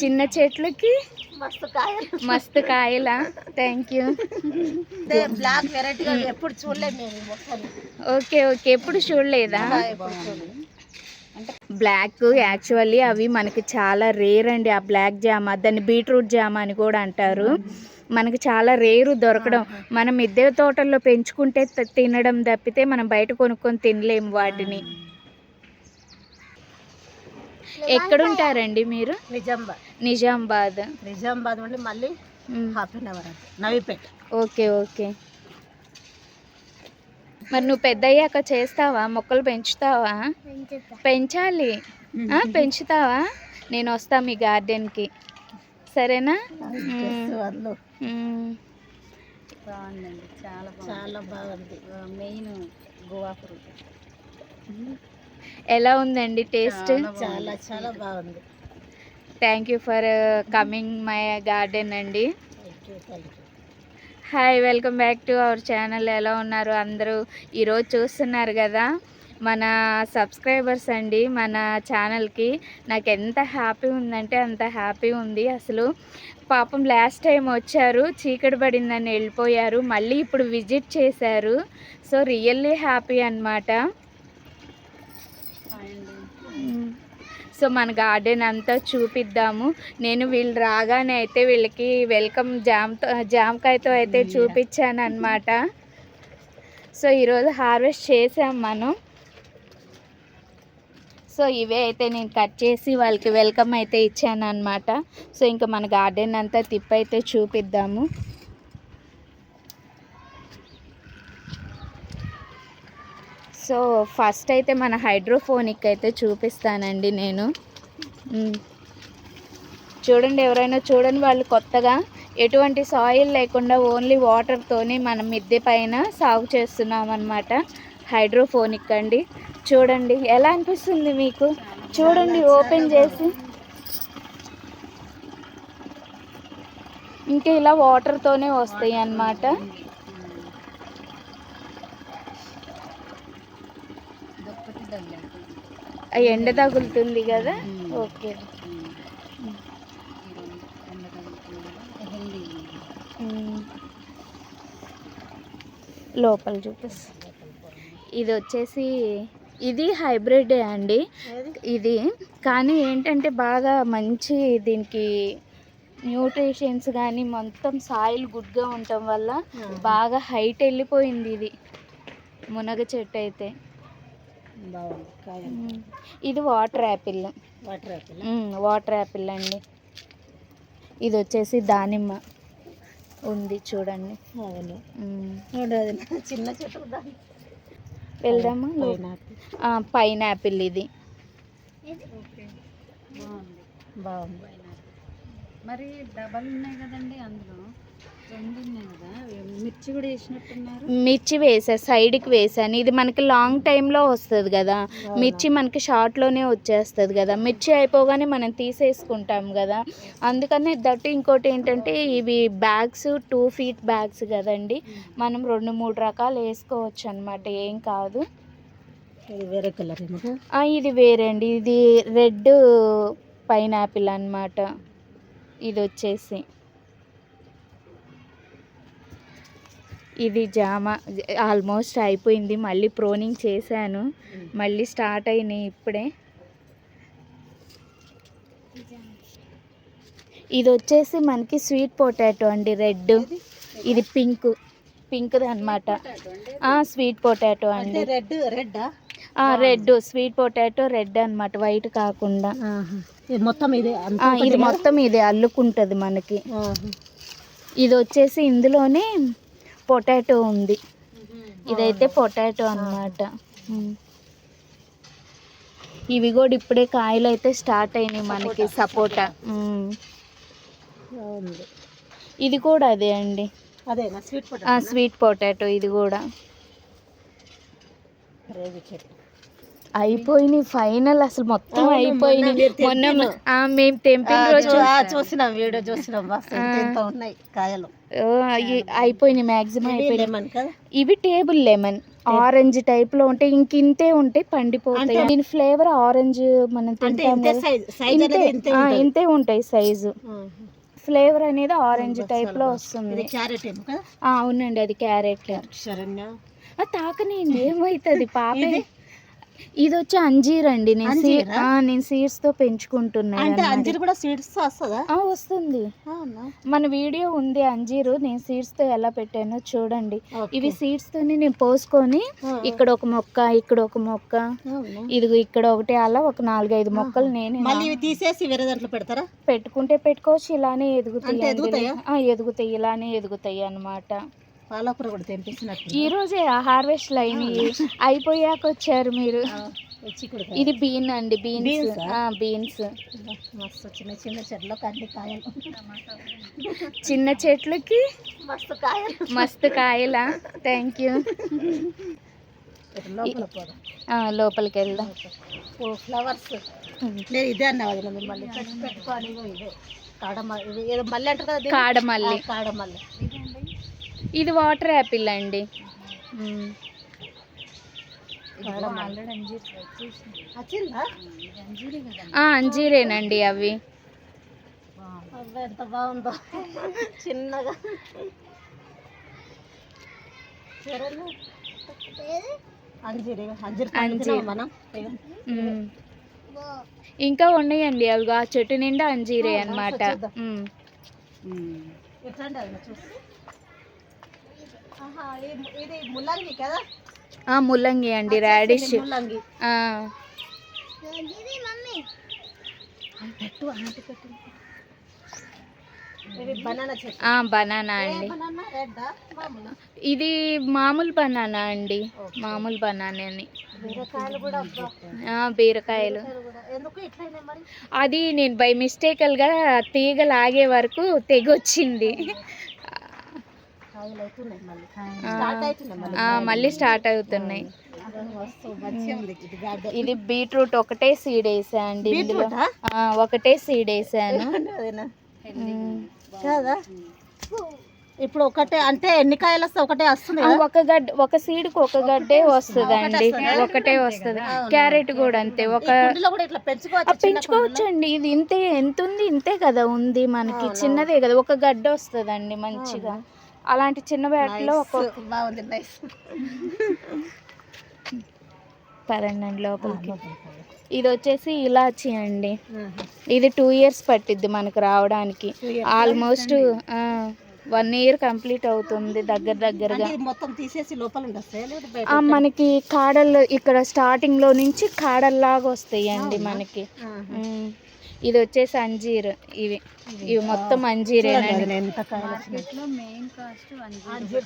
చిన్న చెట్లకి మస్తు కాయలు. మస్తు కాయలా? థ్యాంక్ యూ బ్లాక్ వెరైటీగా ఎప్పుడు చూడలేదు మేము ఓకే ఓకే ఎప్పుడు చూడలేదా? బ్లాక్ యాక్చువల్లీ అవి మనకి చాలా రేర్ అండి. ఆ బ్లాక్ జామ దాన్ని బీట్రూట్ జామ అని కూడా అంటారు. మనకి చాలా రేరు దొరకడం. మనం మిద్దె తోటల్లో పెంచుకుంటే తినడం తప్పితే మనం బయట కొనుక్కొని తినలేము వాటిని. ఎక్కడుంటారండి మీరు? నిజామాబాద్ నిజామాబాద్ నిజామాబాద్ నుండి మళ్ళీ half an hour Navipet. Okay okay. మరి నువ్వు పెద్ద అయ్యాక చేస్తావా? మొక్కలు పెంచుతావా? పెంచాలి. ఆ, పెంచుతావా? నేను వస్తా మీ గార్డెన్కి. సరేనా. బాగుందండి. చాలా చాలా బాగుంది. మెయిన్ గోవా ఫ్రూట్ ఎలా ఉందండి టేస్ట్? చాలా చాలా బాగుంది. Thank you for coming my garden అండి. Hi welcome back to our channel ఎలా ఉన్నారు? అందరూ ఈరోజు చూస్తున్నారు కదా? మన సబ్స్క్రైబర్స్ అండి మన ఛానల్కి నాకు ఎంత హ్యాపీ ఉందంటే అంత హ్యాపీ ఉంది. అసలు పాపం లాస్ట్ టైం వచ్చారు చీకటి పడిందని వెళ్ళిపోయారు మళ్ళీ ఇప్పుడు విజిట్ చేశారు. సో రియల్లీ హ్యాపీ అన్నమాట. సో మన గార్డెన్ అంతా చూపిద్దాము. నేను వీళ్ళు రాగానే అయితే వీళ్ళకి వెల్కమ్ జామ్తో జామకాయతో అయితే చూపించాను అనమాట సో ఈరోజు హార్వెస్ట్ చేసాం మనం. సో ఇవే అయితే నేను కట్ చేసి వాళ్ళకి వెల్కమ్ అయితే ఇచ్చాను అనమాట సో ఇంకా మన గార్డెన్ అంతా తిప్పైతే చూపిద్దాము. సో ఫస్ట్ అయితే మన హైడ్రోఫోనిక్ అయితే చూపిస్తానండి నేను. చూడండి ఎవరైనా చూడండి వాళ్ళు కొత్తగా ఎటువంటి సాయిల్ లేకుండా ఓన్లీ వాటర్తోనే మనం మిద్దె పైన సాగు చేస్తున్నాం అన్నమాట హైడ్రోఫోనిక్ అండి. చూడండి ఎలా అనిపిస్తుంది మీకు? చూడండి ఓపెన్ చేసి. ఇంకా ఇలా వాటర్తోనే వస్తాయి అన్నమాట ఎండ తగులుతుంది కదా? ఓకే. లోపల చూపిస్తా. ఇది వచ్చేసి ఇది హైబ్రిడ్ అండి. ఇది కానీ ఏంటంటే బాగా మంచి దీనికి న్యూట్రిషన్స్ కానీ మొత్తం సాయిల్ గుడ్గా ఉండటం వల్ల బాగా హైట్ వెళ్ళిపోయింది ఇది. మునగ చెట్టు అయితే. బాగుంది. కాయ మ్మ్. ఇది water apple. Water apple. Water apple అండి. ఇది వచ్చేసి దానిమ్మ ఉంది చూడండి. అవును. చిన్న చెట్టు వెళ్దామా? పైనాపిల్. పైన్ యాపిల్ ఇది. బాగుంది. మరి డబల్ ఉన్నాయి కదండి అందులో. మిర్చి కూడా వేసినట్టున్నారు. మిర్చి వేసా సైడ్కి వేసాను. ఇది మనకి లాంగ్ టైంలో వస్తుంది కదా. మిర్చి మనకి షార్ట్లోనే వచ్చేస్తుంది కదా. మిర్చి అయిపోగానే మనం తీసేసుకుంటాం కదా. అందుకనే దట్టు ఇంకోటి ఏంటంటే ఇవి బ్యాగ్స్ టూ ఫీట్ బ్యాగ్స్ కదండి. మనం రెండు మూడు రకాలు వేసుకోవచ్చు అనమాట ఏం కాదు. ఇది వేరే కలర్ ఇది వేరే అండి ఇది రెడ్ పైనాపిల్ అన్నమాట. ఇది వచ్చేసి. ఇది జామ ఆల్మోస్ట్ అయిపోయింది. మళ్ళీ ప్రోనింగ్ చేశాను. మళ్ళీ స్టార్ట్ అయినాయి ఇప్పుడే. ఇది వచ్చేసి మనకి స్వీట్ పొటాటో అండి రెడ్. ఇది పింక్ పింక్ది అనమాట స్వీట్ పొటాటో అండి. Red red red sweet potato red అన్నమాట వైట్ కాకుండా. ఇది మొత్తం ఇదే ఇది మొత్తం ఇది అల్లుకుంటుంది మనకి. ఇది వచ్చేసి ఇందులోనే పొటాటో ఉంది. ఇదైతే పొటాటో అన్నమాట. ఇవి కూడా ఇప్పుడే కాయలు అయితే స్టార్ట్ అయినాయి మనకి సపోటా. ఇది కూడా అదే అండి. స్వీట్ ఆ పొటాటో స్వీట్ పొటాటో ఇది కూడా. అయిపోయినాయి ఫైనల్ అసలు మొత్తం అయిపోయినాయి. మొన్న మేము తెంపిన రోజు చూసినాం. వీడియో చూసినాం. ఉన్నాయి కాయలు. అయిపోయినాయి మ్యాక్సిమం అయిపోయినాయి. ఇవి టేబుల్ లెమన్ ఆరెంజ్ టైప్లో ఉంటాయి ఇంక ఇంతే ఉంటాయి పండిపోతాయి. దీని ఫ్లేవర్ ఆరెంజ్ మనం తింటాం ఇంతే ఉంటాయి సైజు. ఫ్లేవర్ అనేది ఆరెంజ్ టైప్లో వస్తుంది. అవునండి అది క్యారెట్ తాకనేయండి ఏమవుతుంది పాపే. ఇది వచ్చి అంజీర్ అండి నేను సీ- అంజీరా? ఆ, నేను సీడ్స్తో పెంచుకుంటున్నాను అంటే అన్నమాట. అంజీర్ కూడా సీడ్స్ వస్తుందా ఆ, వస్తుంది అవునా మన వీడియో ఉంది అంజీరు నేను సీడ్స్తో ఎలా పెట్టానో చూడండి. ఇవి సీడ్స్ తోని నేను పోసుకొని ఆ, ఇక్కడ ఒక మొక్క ఇక్కడ ఒక మొక్క అవునా? ఇదిగో ఇక్కడ ఒకటి అలా ఒక నాలుగైదు మొక్కలు నేనే మళ్ళీ ఇవి తీసేసి వేరే దాంట్లో పెడతారా పెట్టుకుంటే పెట్టుకోవచ్చు ఇలానే ఎదుగుతాయి అంటే అండి. ఎదుగుతాయా? ఆ, ఎదుగుతాయి ఇలానే ఎదుగుతాయి అన్నమాట పాలకూర కూడా తెంపిస్తున్నట్టు ఈ రోజే హార్వెస్ట్ అయినవి అయిపోయాక వచ్చారు మీరు. ఇది బీన్ అండి బీన్స్? బీన్స్ మస్తు చిన్న చిన్న చెట్లు కంది కాయలు. చిన్న చెట్లకి మస్తు కాయలు. మస్తు కాయలా? థ్యాంక్ యూ లోపలికి వెళ్దాం. ఓ ఫ్లవర్స్. నేను ఇదే అన్నా వదిన మిమ్మల్ని. పెట్టుకోవాలి ఇదే. కాడమల్లి ఏదో మళ్ళీ అంటారు కదా? కాడమల్లి. కాడమల్లి. ఇది వాటర్ యాపిల్ అండి. అంజీరేనండి అవి. అబ్బా, ఎంత బాగుందో. చిన్నగా. ఇంకా ఉన్నాయండి అవి. ఆ చెట్టు నిండా అంజీరే ఆ, అన్నమాట చూద్దాం. మ్మ్. ఎట్లండి అది చూసి ఆహా, ఇది ముల్లంగి కదా? ఆ, ముల్లంగి అండి రాడిష్. ముల్లంగి. ఆ, పెట్టు అన్నట్టు పెట్టు. ఇది బనానా చెట్టు. ఆ, బనానా అండి. ఇది మామూలు బనానా అండి మామూలు బనానాని బీరకాయలు కూడా అబ్బా. ఆ, బీరకాయలు. బీరకాయలు కూడా. ఎందుకు ఇట్లయినా మరి? అది నేను బై మిస్టేకల్గా తీగ లాగే వరకు తెగొచ్చింది. మళ్ళీ. స్టార్ట్ అవుతున్నాయి ఇది బీట్రూట్ ఒకటే సీడ్ వేసా అండి ఒకటే సీడ్ వేసాను. కదా? ఇప్పుడు ఒకటే అంటే ఎన్ని కాయలు వస్తాయి? ఒకటే వస్తుంది ఒక గడ్డ ఒక సీడ్కి ఒక గడ్డే వస్తుంది. అండి. ఒకటే వస్తుంది. క్యారెట్ కూడా అంతే. ఒక పెంచుకోవచ్చు అండి ఇది ఇంతే ఎంత ఉంది? ఇంతే కదా ఉంది మనకి. చిన్నదే కదా. ఒక గడ్డ వస్తుందండి మంచిగా. అలాంటి చిన్న బ్యాట్లో ఒక కుండీలో. బాగుంది నైస్ పదండి లోపలికి. ఇది వచ్చేసి ఇలాచి అండి. ఇది టూ ఇయర్స్ పట్టిద్ది మనకు రావడానికి. ఆల్మోస్ట్ వన్ ఇయర్ కంప్లీట్ అవుతుంది దగ్గర దగ్గరగా. మొత్తం తీసేసి లోపల మనకి కాడలు ఇక్కడ స్టార్టింగ్లో నుంచి కాడల్లాగా వస్తాయి అండి మనకి. ఇది వచ్చేసి అంజీర్. ఇవి. ఇవి మొత్తం అంజీరేనండి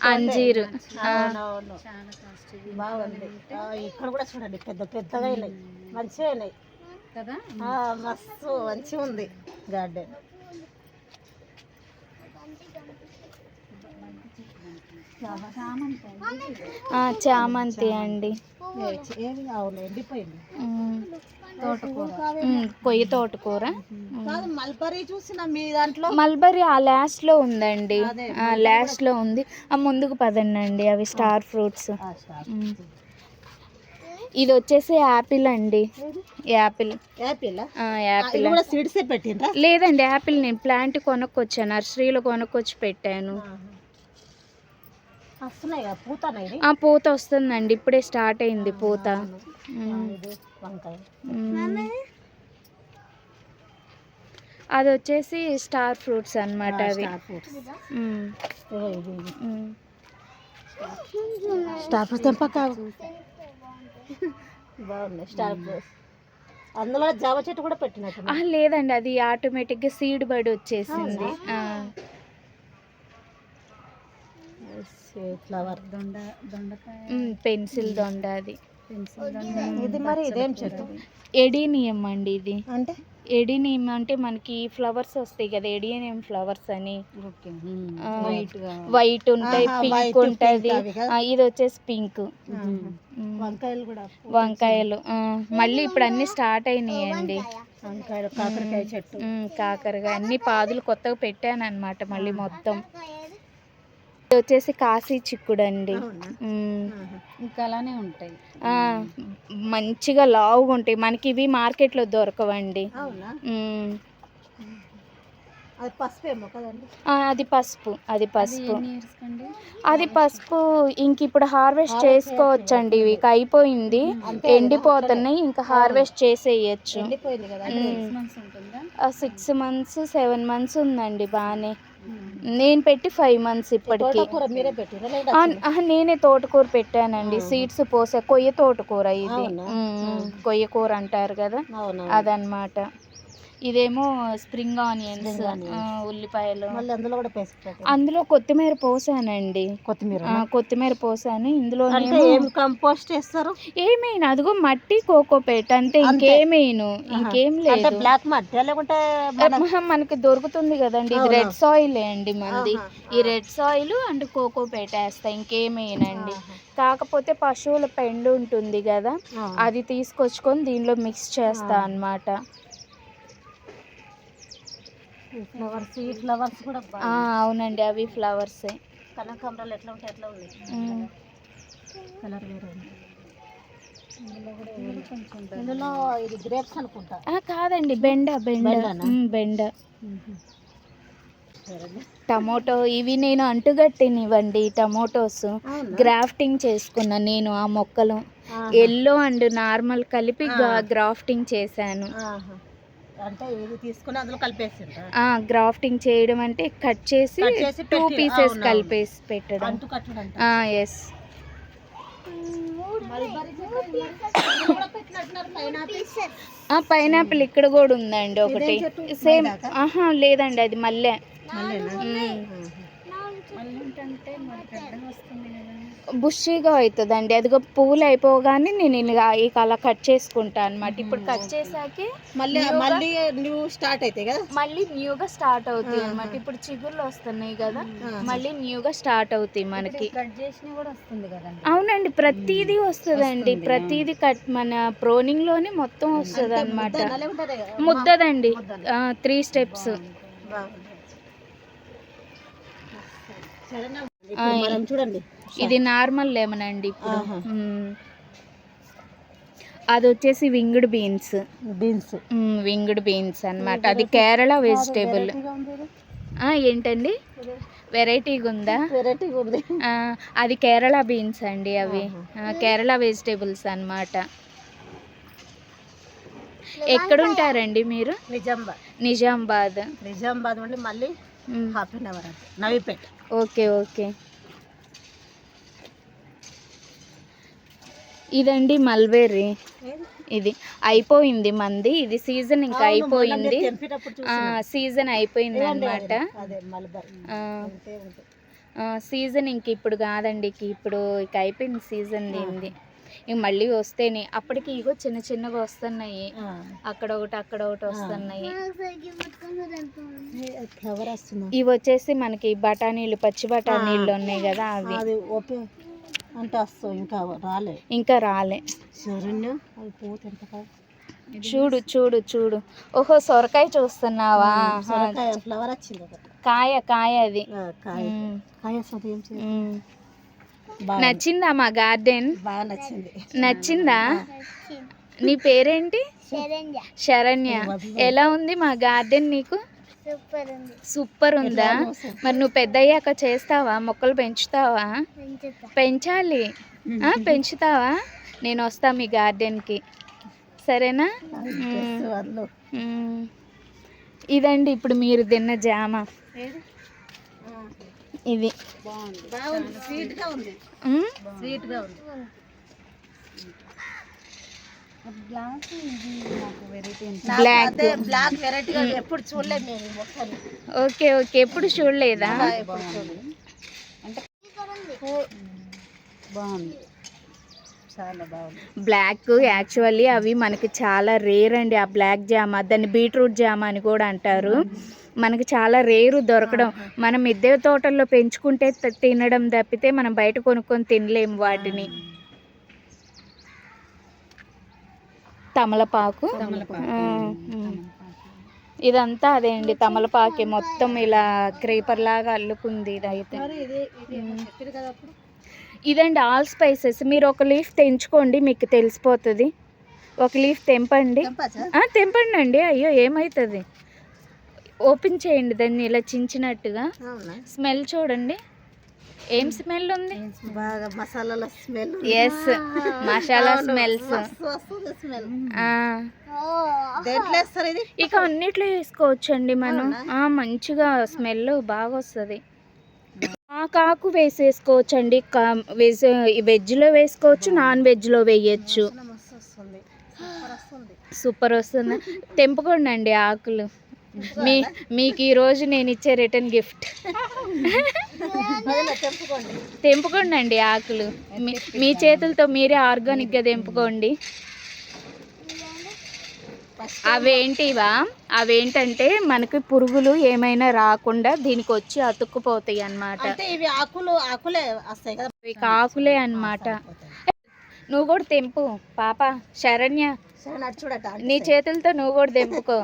అంజీర్ ఇక్కడ కూడా చూడండి పెద్ద పెద్దగా అయినాయి. మంచిగా కదా? ఆ, మస్తు మంచిగా ఉంది గార్డెన్. చామంతి అండి. కొయ్య తోటకూర. మల్బరీ చూసిన మీ దాంట్లో? మల్బరీ ఆ లాస్ట్లో ఉందండి. ఆ లాస్ట్లో ఉంది. ఆ ముందుకు పదండి అవి స్టార్ ఫ్రూట్స్. ఇది వచ్చేసి యాపిల్ అండి. యాపిల్. యాపిల్? యాపిల్. సీడ్సే లేదండి యాపిల్ నేను ప్లాంట్ కొనుక్కొచ్చాను నర్సరీలో కొనుక్కొచ్చి పెట్టాను వస్తున్నాయి కదా పూతనాయి ఆ పూత వస్తుందండి. ఇప్పుడే స్టార్ట్ అయింది పూత. అది వచ్చేసి స్టార్ ఫ్రూట్స్ అన్నమాట అవి. Star fruits. బాగున్నాయి స్టార్ అందులో జామ చెట్టు కూడా పెట్టినట్టు లేదండి అది ఆటోమేటిక్గా సీడ్ బడి వచ్చేసింది. ఫ్లవర్? దొండ దొండకాయ. పెన్సిల్ దొండ అది. ఇది మరి ఇదేం చెట్టు? ఎడీనియం అండి ఇది. అంటే? ఎడీనియం అంటే మనకి ఫ్లవర్స్ వస్తాయి కదా ఎడీనియం ఫ్లవర్స్ అని. వైట్ ఉంటాయి పింక్ ఉంటుంది? ఇది వచ్చేసి పింక్. వంకాయలు కూడా వంకాయలు మళ్ళీ ఇప్పుడు అన్ని స్టార్ట్ అయినాయండి. వంకాయలు కాకరకాయ చెట్టు. కాకరగా అన్ని పాదులు కొత్తగా పెట్టాను అనమాట మళ్ళీ మొత్తం. ఇది వచ్చేసి కాశీ చిక్కుడు అండి. ఇంకా అలానే ఉంటాయి. ఆ, మంచిగా లావుగా ఉంటాయి. మనకి ఇవి మార్కెట్లో దొరకవండి. అది పసుపు అది పసుపు అది పసుపు. ఇంక ఇప్పుడు హార్వెస్ట్ చేసుకోవచ్చండి. ఇవి అయిపోయింది. ఎండిపోతున్నాయి. ఇంకా హార్వెస్ట్ చేసేయచ్చు. సిక్స్ మంత్స్ సెవెన్ మంత్స్ ఉందండి బాగానే నేను పెట్టి ఫైవ్ మంత్స్ ఇప్పటికి. నేనే తోటకూర పెట్టానండి. సీడ్స్ పోసా కొయ్య తోటకూర ఇది. కొయ్య కూర అంటారు కదా? అదనమాట ఇదేమో స్ప్రింగ్ ఆనియన్స్. ఉల్లిపాయలు. మళ్ళీ అందులో కూడా అందులో కొత్తిమీర పోసానండి. కొత్తిమీర కొత్తిమీర పోసాను. ఇందులో అంటే కంపోస్ట్ వేస్తారు ఏమైనా? అదిగో మట్టి కోకోపేట అంతే అంతే. ఇంకేమైను? ఇంకేం అంటే లేదు. బ్లాక్ మట్టి లేకుంటే మనకి దొరుకుతుంది కదండి. ఇది? రెడ్ సాయిల్ అండి మంది ఆహా, ఈ రెడ్ సాయిల్ అండ్ కోకో వేస్తా ఇంకేమేనండి. కాకపోతే పశువుల పెండు ఉంటుంది కదా. అది తీసుకొచ్చుకొని దీనిలో మిక్స్ చేస్తా అన్నమాట. ఈ ఫ్లవర్స్ ఈ ఫ్లవర్స్ కూడా అవునండి అవి ఫ్లవర్స్ కనకాంబరాలు ఎట్లా ఉంటాయి ఎట్లా ఉన్నాయి? కలర్ వేరే ఉంది. ఇందులో ఇది గ్రేప్స్ అనుకుంటా. కాదండి బెండ బెండ. బెండ. టమోటో ఇవి నేను అంటుగట్టినివ్వండి టమోటోస్? గ్రాఫ్టింగ్ చేసుకున్నా నేను ఆ మొక్కలు. ఎల్లో అండ్ నార్మల్ కలిపి. గ్రాఫ్టింగ్ చేశాను. అంటే తీసుకుని అందులో గ్రాఫ్టింగ్ చేయడం అంటే కట్ చేసి టూ పీసెస్. కలిపేసి పెట్టడం. అంటు కట్టుడు అంట. Yes pineapple. ఇక్కడ కూడా ఉందండి ఒకటి? సేమ్? ఆహా లేదండి అది మల్లె. ఏంటంటే వస్తుంది బుషీగా అవుతుందండి. అదిగో పువ్వులు అయిపోగానే నేను ఇలా ఇక అలా కట్ చేసుకుంటా అనమాట ఇప్పుడు కట్ చేసాకే మళ్ళీ మళ్ళీ న్యూ స్టార్ట్ అవుతాయి కదా? మళ్ళీ న్యూగా స్టార్ట్ అవుతాయి అనమాట ఇప్పుడు చిగుర్లు వస్తున్నాయి కదా. మళ్ళీ న్యూగా స్టార్ట్ అవుతాయి మనకి. కట్ చేసినా కూడా వస్తుంది కదండి? అవునండి ప్రతిదీ వస్తుందండి. వస్తుంది, ప్రతిదీ కట్ మన ప్రోనింగ్లోనే మొత్తం వస్తుంది అనమాట ముద్దదండి? త్రీ స్టెప్స్ మనం చూడండి. ఇది నార్మల్ లెమన్ అండి ఇప్పుడు. అది వచ్చేసి winged beans. Beans winged beans అన్నమాట. అది కేరళ వెజిటేబుల్ ఏంటండి వెరైటీగా ఉందా వెరైటీగా ఉంది? అది కేరళ బీన్స్ అండి అవి. కేరళ వెజిటేబుల్స్ అన్నమాట. ఎక్కడుంటారండి మీరు? నిజామాబాద్ నిజామాబాద్ నిజామాబాద్ నుండి మళ్ళీ. Half an hour Navipet. Okay okay. ఇదండి మల్బెర్రీ ఇది అయిపోయింది మంది. ఇది సీజన్ ఇంకా అయిపోయింది. సీజన్ అయిపోయింది అనమాట సీజన్ ఇంక ఇప్పుడు కాదండి ఇప్పుడు ఇక అయిపోయింది సీజన్ దీనిది. ఇంక మళ్ళీ వస్తేనే. అప్పటికి ఇగో చిన్న చిన్నగా వస్తున్నాయి. అక్కడ ఒకటి అక్కడ ఒకటి వస్తున్నాయి. ఇవి వచ్చేసి మనకి బఠానీలు పచ్చి బఠానీలు ఉన్నాయి కదా అవి. అంటే వస్తావు ఇంకా రాలే. ఇంకా చూడు చూడు చూడు. ఓహో సొరకాయ చూస్తున్నావా? ఫ్లవర్ వచ్చింది కాయ కాయ అది. కాయ. నచ్చిందా మా గార్డెన్? బాగా నచ్చింది. నచ్చిందా? నీ పేరేంటి? శరణ్య. ఎలా ఉంది మా గార్డెన్ నీకు? సూపర్ ఉందా. మరి నువ్వు పెద్ద అయ్యాక చేస్తావా? మొక్కలు పెంచుతావా? పెంచాలి. పెంచుతావా? నేను వస్తా మీ గార్డెన్కి. సరేనా. ఇదండి ఇప్పుడు మీరు తిన్న జామ. ఇది బాగుంది స్వీట్గా ఉంది మ్మ్? స్వీట్గా ఉంది గ్లాస్ ఇది నాకు వెరైటీ నాకు Black. అదే బ్లాక్ వెరైటీ ఎప్పుడు చూడలేదు ఓకే ఓకే. ఎప్పుడు చూడలేదా? ఎప్పుడు చూడలేదు. బాగుంది చాలా బాగుంది బ్లాక్ యాక్చువల్లీ అవి మనకి చాలా రేర్ అండి. ఆ బ్లాక్ జామ దాన్ని బీట్రూట్ జామ అని కూడా అంటారు. మనకి చాలా రేరు దొరకడం. మనం మిద్దె తోటల్లో పెంచుకుంటే తినడం తప్పితే మనం బయట కొనుక్కొని తినలేము వాటిని. తమలపాకు. ఇదంతా అదే అండి. తమలపాకే మొత్తం ఇలా క్రీపర్ లాగా అల్లుకుంది ఇదైతే. ఇదండి ఆల్ స్పైసెస్. మీరు ఒక లీఫ్ తెంచుకోండి మీకు తెలిసిపోతుంది. ఒక లీఫ్ తెంపండి. తెంపండి అండి అయ్యో ఏమవుతుంది ఓపెన్ చేయండి దాన్ని ఇలా చించినట్టుగా. స్మెల్ చూడండి. ఏం స్మెల్ ఉంది? బాగా మసాలాల స్మెల్ ఎస్ మసాలా స్మెల్స్. ఇక అన్నిట్లో వేసుకోవచ్చు అండి మనం మంచిగా స్మెల్ బాగా వస్తుంది. ఆకు వేసేసుకోవచ్చు అండి వెజ్ వెజ్లో వేసుకోవచ్చు నాన్ వెజ్లో వేయచ్చు. సూపర్ వస్తుంది. తెంపుకోండి అండి ఆకులు. మీ మీకు ఈరోజు నేను ఇచ్చే రిటర్న్ గిఫ్ట్. తెంపుకోండి. అండి ఆకులు. మీ చేతులతో మీరే ఆర్గానిక్గా తెంపుకోండి. అవేంటివా? అవేంటంటే మనకి పురుగులు ఏమైనా రాకుండా దీనికి వచ్చి అతుక్కుపోతాయి ఇవి ఆకులు ఆకులే వస్తాయి కదా. ఇక ఆకులే అన్నమాట. నువ్వు కూడా తెంపు. పాప శరణ్య. నీ చేతులతో నువ్వు కూడా తెంపుకో.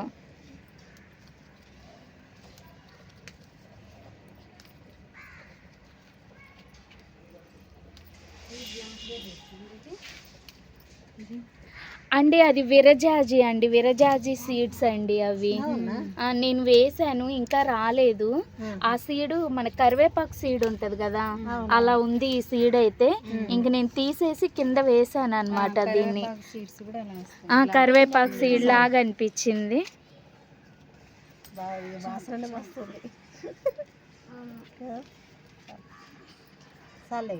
అండి అది విరజాజి అండి. విరజాజి సీడ్స్ అండి అవి. నేను వేసాను ఇంకా రాలేదు. ఆ సీడు మన కరివేపాకు సీడ్ ఉంటది కదా? అలా ఉంది ఈ సీడ్ అయితే. ఇంక నేను తీసేసి కింద వేసాను అనమాట దీన్ని. కరివేపాకు సీడ్ లాగా. అనిపించింది. చాలే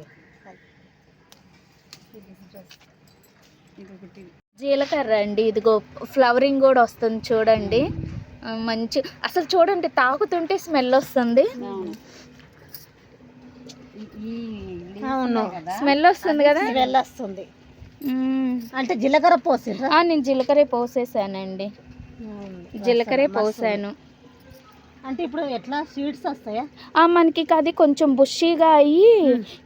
జీలకర్ర అండి ఇదిగో ఫ్లవరింగ్ కూడా వస్తుంది చూడండి. మంచి అసలు చూడండి తాకుతుంటే స్మెల్ వస్తుంది. అవును. స్మెల్ వస్తుంది కదా? స్మెల్ వస్తుంది. అంటే జీలకర్ర ఆ, నేను జీలకర్ర పోసేసానండి. జీలకర్ర పోసాను. అంటే ఇప్పుడు ఎట్లా స్వీట్స్ వస్తాయా? ఆ మనకి అది కొంచెం బుషీగా అయ్యి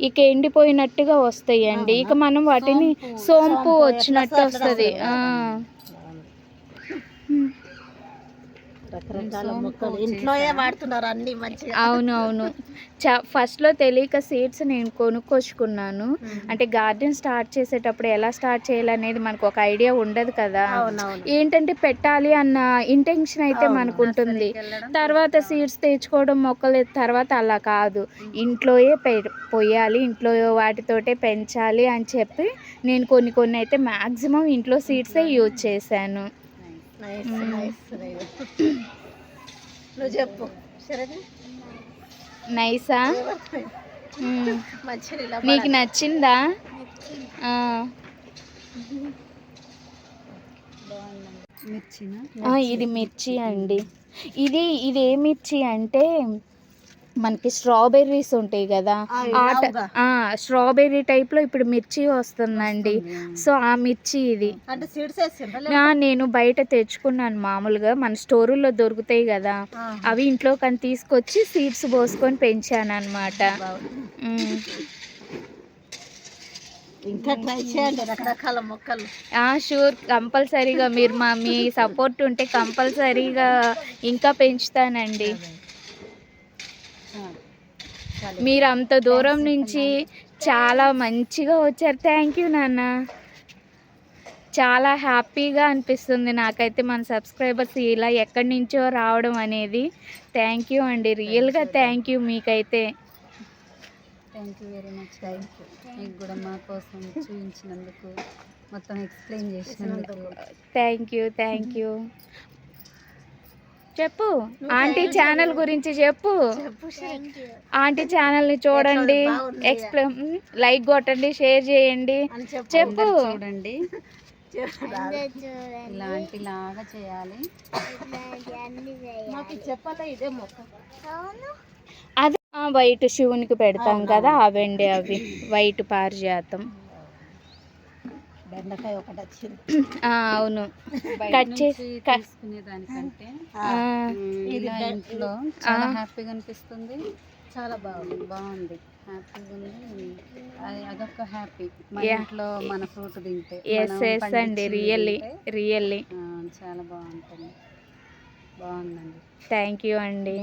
ఇక ఎండిపోయినట్టుగా వస్తాయండి. ఇక మనం వాటిని సోంపు వచ్చినట్టు వస్తుంది. రకరకాల మొక్కలు ఇంట్లోనే వాడుతున్నారు అన్ని మంచిగా. అవును అవును. చా ఫస్ట్లో తెలియక సీడ్స్ నేను కొనుక్కొచ్చుకున్నాను. అంటే గార్డెన్ స్టార్ట్ చేసేటప్పుడు ఎలా స్టార్ట్ చేయాలనేది మనకు ఒక ఐడియా ఉండదు కదా. ఏంటంటే పెట్టాలి అన్న ఇంటెన్షన్ అయితే మనకు ఉంటుంది. తర్వాత సీడ్స్ తెచ్చుకోవడం మొక్కలు తర్వాత అలా కాదు. ఇంట్లోయే పొయ్యాలి ఇంట్లో వాటితోటే పెంచాలి అని చెప్పి నేను కొన్ని కొన్ని అయితే మ్యాక్సిమం ఇంట్లో సీడ్సే యూజ్ చేశాను. నైస్ నైస్ నువ్వు చెప్పు. నైసా. మంచిగా ఇలా నీకు నచ్చిందా. ఆ. మిర్చినా? ఆ, ఇది మిర్చి అండి. ఇది ఇది ఏ మిర్చి అంటే మనకి స్ట్రాబెర్రీస్ ఉంటాయి కదా. ఆ, స్ట్రాబెర్రీ టైప్లో ఇప్పుడు మిర్చి వస్తుందండి. సో ఆ మిర్చి ఇది. నేను బయట తెచ్చుకున్నాను మామూలుగా. మన స్టోరుల్లో దొరుకుతాయి కదా. అవి ఇంట్లో కానీ తీసుకొచ్చి సీడ్స్ పోసుకొని పెంచాను అనమాట ఇంకా ట్రై చేయండి రకరకాల మొక్కలు. షూర్ కంపల్సరీగా మీరు మా మీ సపోర్ట్ ఉంటే కంపల్సరీగా ఇంకా పెంచుతానండి. మీరు అంత దూరం నుంచి చాలా మంచిగా వచ్చారు. థ్యాంక్ యూ నాన్న. చాలా హ్యాపీగా అనిపిస్తుంది నాకైతే మన సబ్స్క్రైబర్స్ ఇలా ఎక్కడి నుంచో రావడం అనేది. థ్యాంక్ యూ అండి. రియల్గా థ్యాంక్ యూ మీకైతే. Thank you very much thank you మీకు కూడా మా కోసం చూపించినందుకు మొత్తం ఎక్స్ప్లెయిన్ చేసినందుకు. థ్యాంక్ యూ థ్యాంక్ యూ చెప్పు. ఆంటీ ఛానల్ గురించి చెప్పు. ఆంటీ ఛానల్ని చూడండి. బాగుంది. ఎక్స్ప్లెయిన్ లైక్ కొట్టండి షేర్ చేయండి. చెప్పు. చూడండి. ఇలాంటి లాగా చేయాలి. మాకు చెప్పాలా? ఇదే మొక్క. అది వైట్ శివునికి పెడతాం కదా అవండి అవి. వైట్ పారిజాతం. బెండకాయ ఒకటి వచ్చింది. ఆ, అవును. కట్ చేసి తీసుకునే దానికంటే ఆ, ఇలా ఇంట్లో చాలా హ్యాపీగా అనిపిస్తుంది. చాలా బాగుంది బాగుంది. హ్యాపీగా ఉంది. అది అదొక హ్యాపీ. మన. ఇంట్లో మన ఫ్రూట్ తింటే ఎస్ ఎస్ అండి. రియల్లీ రియల్లీ చాలా బాగుంటుంది. బాగుందండి. థ్యాంక్ యూ అండి.